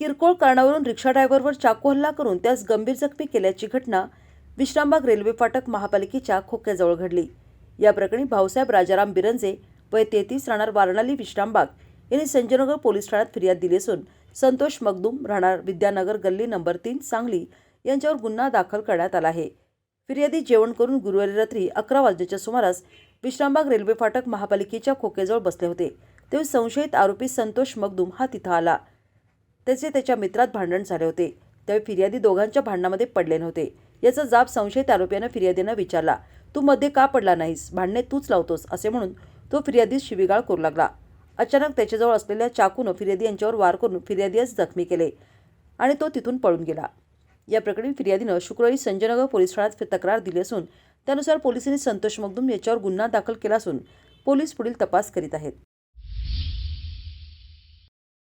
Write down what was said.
किरकोळ कारणावरून रिक्षा ड्रायव्हरवर चाकू हल्ला करून त्यास गंभीर जखमी केल्याची घटना विश्रामबाग रेल्वे फाटक महापालिकेच्या खोक्याजवळ घडली. या प्रकरणी भाऊसाहेब राजाराम बिरंजे वय तेहतीस राहणार वारणाली विश्रामबाग यांनी संजयनगर पोलीस ठाण्यात फिर्याद दिली असून संतोष मगदूम राहणार विद्यानगर गल्ली नंबर तीन सांगली यांच्यावर गुन्हा दाखल करण्यात आला आहे. फिर्यादी जेवण करून गुरुवारी रात्री अकरा वाजण्याच्या सुमारास विश्रामबाग रेल्वे फाटक महापालिकेच्या खोकेजवळ बसले होते. तेव्हा संशयित आरोपी संतोष मगदूम हा तिथं आला. त्याचे त्याच्या मित्रात भांडण झाले होते. त्यावेळी फिर्यादी दोघांच्या भांडणामध्ये पडले नव्हते. याचा जाब संशयित आरोपीनं फिर्यादींना विचारला तू मध्ये का पडला नाहीस? भांडणे तूच लावतोस? असे म्हणून तो फिर्यादीस शिवीगाळ करू लागला. अचानक त्याच्याजवळ असलेल्या चाकूनं फिर्यादी यांच्यावर वार करून फिर्यादीस जखमी केले आणि तो तिथून पळून गेला. या प्रकरणी फिर्यादीनं शुक्रवारी संजयनगर पोलीस ठाण्यात तक्रार दिली असून त्यानुसार पोलिसांनी संतोष मगदूम याच्यावर गुन्हा दाखल केला असून पोलीस पुढील तपास करीत आहेत.